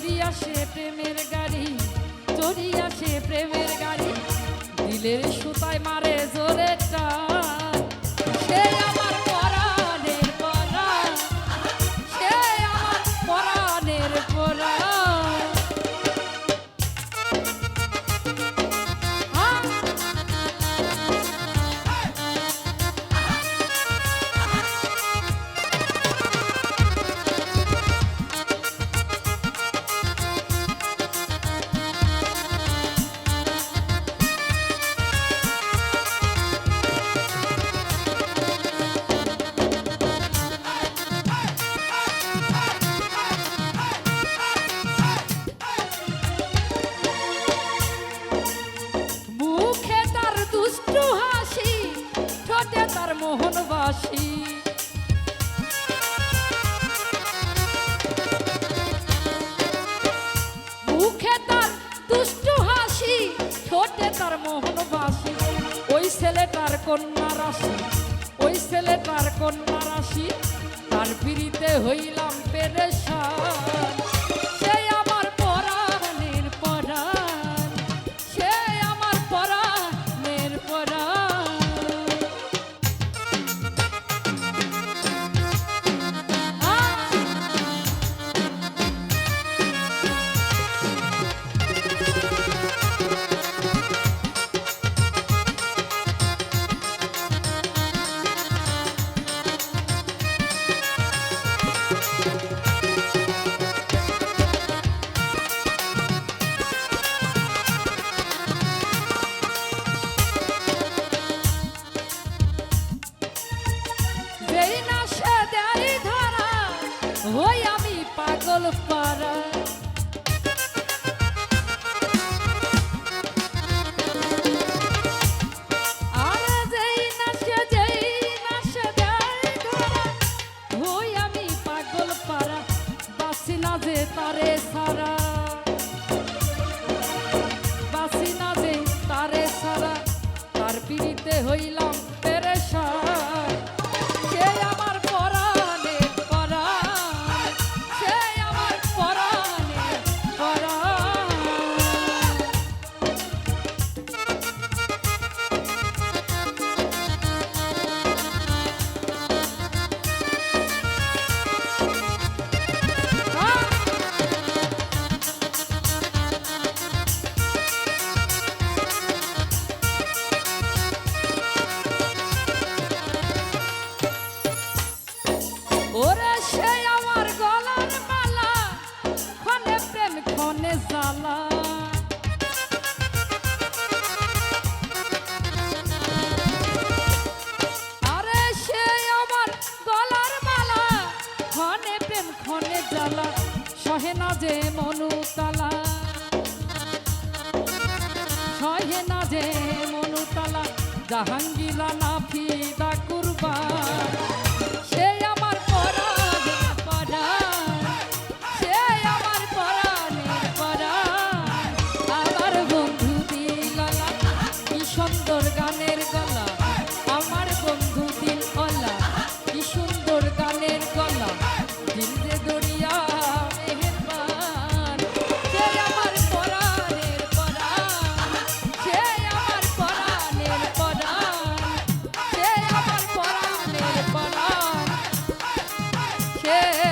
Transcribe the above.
চড়িয়া সে প্রেমের গাড়ি চড়িয়া সে প্রেমের গাড়ি। দিলের সুতায় মারে জোরে তার মোহন বাসি, ওই ছেলে তার কন্যা রাশি, ওই ছেলে তার কন্যা রাশি, তার পিড়িতে হইলাম পেরেশান। হই আমি পাগল পারা তারে সারা। বাসি না যে তারে সারা তার পিড়িতে হইলাম hangi lana